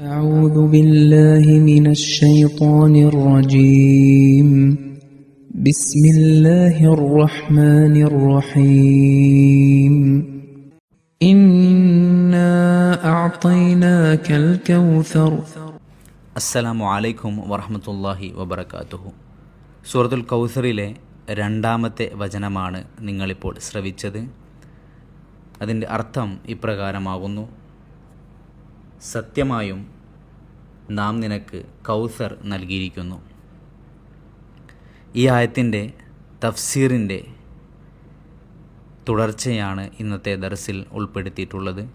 أعوذ بالله من الشيطان الرجيم بسم الله الرحمن الرحيم إنا أعطيناك الكوثر അസ്സലാമു അലൈക്കും വറഹമത്തല്ലാഹി വബർക്കാത്തുഹു സൂറത്തുൽ കൗസറിലെ രണ്ടാമത്തെ വചനമാണ് നിങ്ങളിപ്പോൾ ശ്രവിച്ചത് അതിൻ്റെ അർത്ഥം ഇപ്രകാരമാകുന്നു സത്യമായും നാം നിനക്ക് കൗസർ നൽകിയിരിക്കുന്നു. ഈ ആയത്തിന്റെ തഫ്സീറിന്റെ തുടർച്ചയാണ് ഇന്നത്തെ ദർസിൽ ഉൾപ്പെടുത്തിയിട്ടുള്ളത്.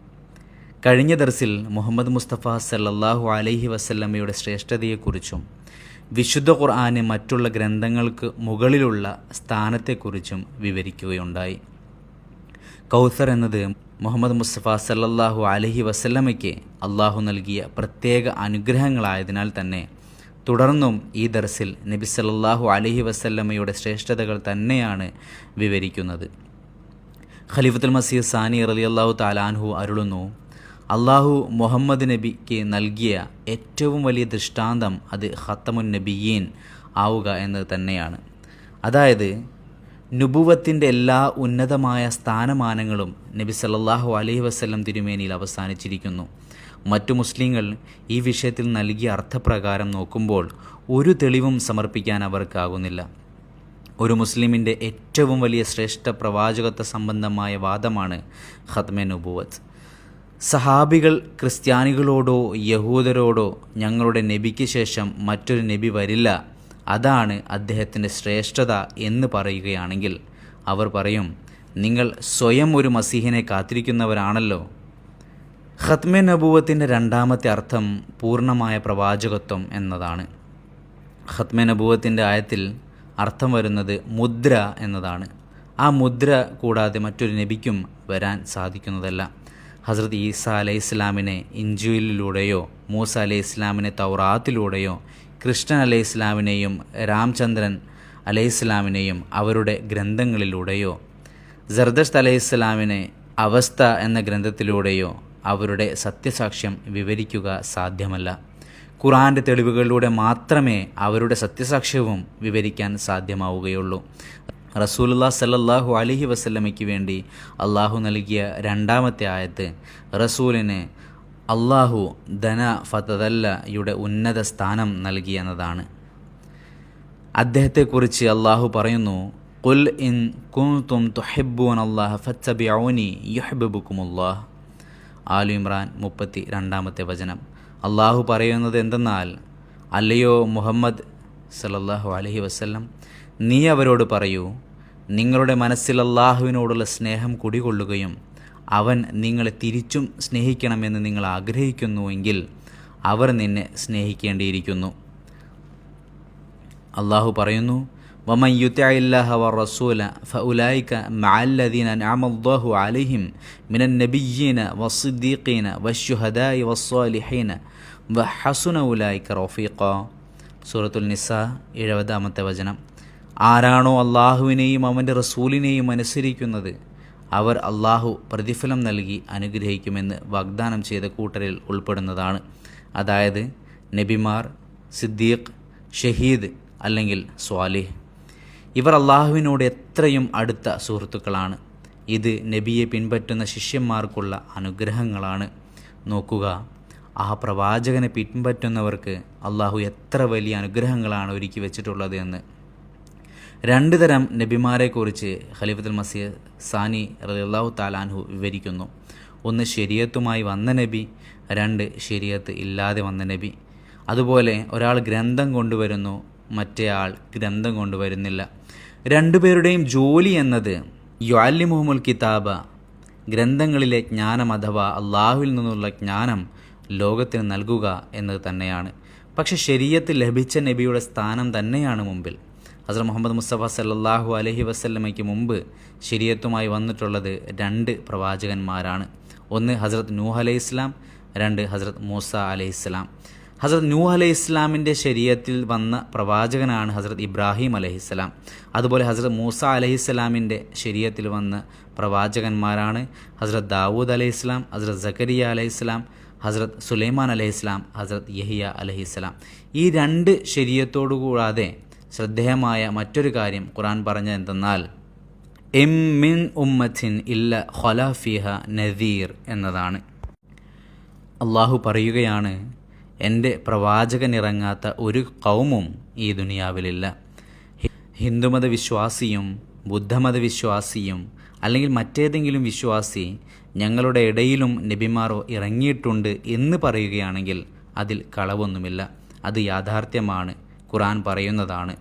കഴിഞ്ഞ ദർസിൽ മുഹമ്മദ് മുസ്തഫ സല്ലാഹു അലൈഹി വസല്ലമ്മയുടെ ശ്രേഷ്ഠതയെക്കുറിച്ചും വിശുദ്ധ ഖുർആന് മറ്റുള്ള ഗ്രന്ഥങ്ങൾക്ക് മുകളിലുള്ള സ്ഥാനത്തെക്കുറിച്ചും വിവരിക്കുകയുണ്ടായി. കൗസർ എന്നത് മുഹമ്മദ് മുസ്തഫ സല്ലല്ലാഹു അലഹി വസല്ലമയ്ക്ക് അള്ളാഹു നൽകിയ പ്രത്യേക അനുഗ്രഹങ്ങളായതിനാൽ തന്നെ തുടർന്നും ഈ ദർസിൽ നബി സല്ലല്ലാഹു അലഹി വസല്ലമ്മയുടെ ശ്രേഷ്ഠതകൾ തന്നെയാണ് വിവരിക്കുന്നത്. ഖലീഫത്തുൽ മസീദ് സാനി റളിയല്ലാഹു താലാൻഹു അരുളുന്നു അള്ളാഹു മുഹമ്മദ് നബിക്ക് നൽകിയ ഏറ്റവും വലിയ ദൃഷ്ടാന്തം അത് ഖത്തമുൻ നബിയീൻ ആവുക എന്നത് തന്നെയാണ്. അതായത് നുബുവത്തിന്റെ എല്ലാ ഉന്നതമായ സ്ഥാനമാനങ്ങളും നബി സല്ലാഹു അലൈഹി വസല്ലം തിരുമേനിയിൽ അവസാനിച്ചിരിക്കുന്നു. മറ്റു മുസ്ലിങ്ങൾ ഈ വിഷയത്തിൽ നൽകിയ അർത്ഥപ്രകാരം നോക്കുമ്പോൾ ഒരു തെളിവും സമർപ്പിക്കാൻ അവർക്കാകുന്നില്ല. ഒരു മുസ്ലിമിന്റെ ഏറ്റവും വലിയ ശ്രേഷ്ഠ പ്രവാചകത്വ സംബന്ധമായ വാദമാണ് ഖത്മെ നുബുവത്ത്. സഹാബികൾ ക്രിസ്ത്യാനികളോടോ യഹൂദരോടോ ഞങ്ങളുടെ നബിക്ക് ശേഷം മറ്റൊരു നബി വരില്ല അതാണ് അദ്ദേഹത്തിന്റെ ശ്രേഷ്ഠത എന്ന് പറയുകയാണെങ്കിൽ അവർ പറയും നിങ്ങൾ സ്വയം ഒരു മസീഹിനെ കാത്തിരിക്കുന്നവരാണല്ലോ. ഖത്മെ നബൂവത്തിന്റെ രണ്ടാമത്തെ അർത്ഥം പൂർണമായ പ്രവാചകത്വം എന്നതാണ്. ഖത്മെ നബൂവത്തിന്റെ ആയത്തിൽ അർത്ഥം വരുന്നത് മുദ്ര എന്നതാണ്. ആ മുദ്ര കൂടാതെ മറ്റൊരു നബിക്കും വരാൻ സാധിക്കുന്നതല്ല. ഹസ്രത് ഈസ അലൈഹി ഇസ്ലാമിനെ ഇഞ്ചുയിലൂടെയോ മൂസ അലൈഹി ഇസ്ലാമിനെ തൗറാത്തിലൂടെയോ കൃഷ്ണൻ അലൈഹി ഇസ്ലാമിനെയും രാംചന്ദ്രൻ അലൈഹി ഇസ്ലാമിനെയും അവരുടെ ഗ്രന്ഥങ്ങളിലൂടെയോ ജർദസ്ത് അലൈഹി ഇസ്ലാമിനെ അവസ്ഥ എന്ന ഗ്രന്ഥത്തിലൂടെയോ അവരുടെ സത്യസാക്ഷ്യം വിവരിക്കുക സാധ്യമല്ല. ഖുറാന്റെ തെളിവുകളിലൂടെ മാത്രമേ അവരുടെ സത്യസാക്ഷ്യവും വിവരിക്കാൻ സാധ്യമാവുകയുള്ളൂ. റസൂലുല്ലാ സല്ലല്ലാഹു അലഹി വസല്ലമയ്ക്ക് വേണ്ടി അള്ളാഹു നൽകിയ രണ്ടാമത്തെ ആയത്ത് റസൂലിന് അള്ളാഹു ധന ഫതദല്ലയുടെ ഉന്നത സ്ഥാനം നൽകി എന്നതാണ്. അദ്ദേഹത്തെക്കുറിച്ച് അള്ളാഹു പറയുന്നു കുൽ ഇൻ കുന്തും അള്ളാഹ് ആലു ഇമ്രാൻ മുപ്പത്തി രണ്ടാമത്തെ വചനം. അള്ളാഹു പറയുന്നത് എന്തെന്നാൽ അല്ലയോ മുഹമ്മദ് സലല്ലാഹു അലഹി വസ്ല്ലം നീ അവരോട് പറയൂ നിങ്ങളുടെ മനസ്സിൽ അള്ളാഹുവിനോടുള്ള സ്നേഹം കുടികൊള്ളുകയും അവൻ നിങ്ങളെ തിരിച്ചും സ്നേഹിക്കണമെന്ന് നിങ്ങൾ ആഗ്രഹിക്കുന്നുവെങ്കിൽ അവർ നിന്നെ സ്നേഹിക്കേണ്ടിയിരിക്കുന്നു. അള്ളാഹു പറയുന്നു വമൻ യുത്തഇല്ലാഹ റസൂല മഅല്ലദീന അലൈഹിം വസ്സാലിഹീന സൂറത്തുൽ നിസ എഴുപതാമത്തെ വചനം. ആരാണോ അള്ളാഹുവിനെയും അവന്റെ റസൂലിനെയും അനുസരിക്കുന്നത്? അവർ അള്ളാഹു പ്രതിഫലം നൽകി അനുഗ്രഹിക്കുമെന്ന് വാഗ്ദാനം ചെയ്ത കൂട്ടരിൽ ഉൾപ്പെടുന്നതാണ്. അതായത് നബിമാർ സിദ്ദീഖ് ഷഹീദ് അല്ലെങ്കിൽ സ്വാലിഹ്. ഇവർ അള്ളാഹുവിനോട് എത്രയും അടുത്ത സുഹൃത്തുക്കളാണ്. ഇത് നബിയെ പിൻപറ്റുന്ന ശിഷ്യന്മാർക്കുള്ള അനുഗ്രഹങ്ങളാണ്. നോക്കുക ആ പ്രവാചകനെ പിൻപറ്റുന്നവർക്ക് അള്ളാഹു എത്ര വലിയ അനുഗ്രഹങ്ങളാണ് ഒരുക്കി വെച്ചിട്ടുള്ളത് എന്ന്. രണ്ട് തരം നബിമാരെക്കുറിച്ച് ഖലീഫത്തുൽ മസീഹ് സാനി റളിയല്ലാഹു താലാൻഹു വിവരിക്കുന്നു. ഒന്ന് ശരീരത്തുമായി വന്ന നബി രണ്ട് ശരീരത്ത് ഇല്ലാതെ വന്ന നബി. അതുപോലെ ഒരാൾ ഗ്രന്ഥം കൊണ്ടുവരുന്നു മറ്റേ ആൾ ഗ്രന്ഥം കൊണ്ടുവരുന്നില്ല. രണ്ടുപേരുടെയും ജോലി എന്നത് യുഅല്ലി മുഹമ്മുൽ കിതാബ ഗ്രന്ഥങ്ങളിലെ ജ്ഞാനം അഥവാ അള്ളാഹുവിൽ നിന്നുള്ള ജ്ഞാനം ലോകത്തിന് നൽകുക എന്നത് തന്നെയാണ്. പക്ഷെ ശരീരത്ത് ലഭിച്ച നബിയുടെ സ്ഥാനം തന്നെയാണ് മുമ്പിൽ. ഹസരത് മുഹമ്മദ് മുസ്തഫ സല്ലാഹു അലഹി വസ്ല്ലമയ്ക്ക് മുമ്പ് ശരിയത്തുമായി വന്നിട്ടുള്ളത് രണ്ട് പ്രവാചകന്മാരാണ്. ഒന്ന് ഹസ്രത്ത് നൂഹ് അലൈഹി ഇസ്ലാം രണ്ട് ഹസ്രത്ത് മൂസ അലൈഹി ഇസ്ലാം. ഹസ്രത്ത് നൂഹ് അലൈഹി ഇസ്ലാമിന്റെ ശരീരത്തിൽ വന്ന പ്രവാചകനാണ് ഹസ്രത്ത് ഇബ്രാഹിം അലഹിസ്സലാം അതുപോലെ ഹസ്രത്ത് മൂസ അലഹി ഇസ്ലാമിന്റെ ശരീരത്തിൽ വന്ന പ്രവാചകന്മാരാണ് ഹസ്രത്ത് ദാവൂദ് അലൈഹി ഇസ്ലാം ഹസ്രത്ത് ജക്കരിയ അലൈഹി ഇസ്ലാം ഹസ്രത് സുലൈമാൻ അലഹിസ്ലാം ഹസ്രത് യഹിയ അലഹിസ്ലാം ഈ രണ്ട് ശരീരത്തോടു കൂടാതെ ശ്രദ്ധേയമായ മറ്റൊരു കാര്യം ഖുറാൻ പറഞ്ഞത് എന്തെന്നാൽ എം മിൻ ഉമ്മത്തിൻ ഇല്ല ഖൊലാഫിഹ നദീർ എന്നതാണ്. അള്ളാഹു പറയുകയാണ് എന്റെ പ്രവാചകനിറങ്ങാത്ത ഒരു കൗമും ഈ ദുനിയാവിലില്ല. ഹിന്ദുമത വിശ്വാസിയും ബുദ്ധമത വിശ്വാസിയും അല്ലെങ്കിൽ മറ്റേതെങ്കിലും വിശ്വാസി ഞങ്ങളുടെ ഇടയിലും നബിമാറോ ഇറങ്ങിയിട്ടുണ്ട് എന്ന് പറയുകയാണെങ്കിൽ അതിൽ കളവൊന്നുമില്ല. അത് യാഥാർത്ഥ്യമാണ്. ഖുറാൻ പറയുന്നതാണ്.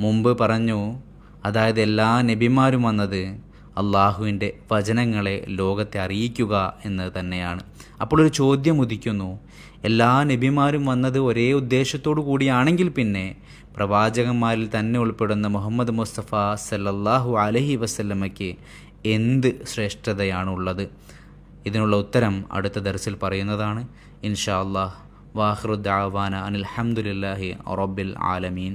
മുമ്പ് പറഞ്ഞു അതായത് എല്ലാ നബിമാരും വന്നത് അള്ളാഹുവിന്റെ വചനങ്ങളെ ലോകത്തെ അറിയിക്കുക എന്ന് തന്നെയാണ്. അപ്പോൾ ഒരു ചോദ്യം ഉദിക്കുന്നു എല്ലാ നബിമാരും വന്നത് ഒരേ ഉദ്ദേശത്തോടു കൂടിയാണെങ്കിൽ പിന്നെ പ്രവാചകന്മാരിൽ തന്നെ ഉൾപ്പെടുന്ന മുഹമ്മദ് മുസ്തഫ സല്ലല്ലാഹു അലഹി വസല്ലമയ്ക്ക് എന്ത് ശ്രേഷ്ഠതയാണുള്ളത്? ഇതിനുള്ള ഉത്തരം അടുത്ത ദർസിൽ പറയുന്നതാണ്. ഇൻഷാ അള്ളാഹ് വാഹ്റുദ്ദാവാന അനിൽഹമുല്ലാഹി റബ്ബിൽ ആലമീൻ.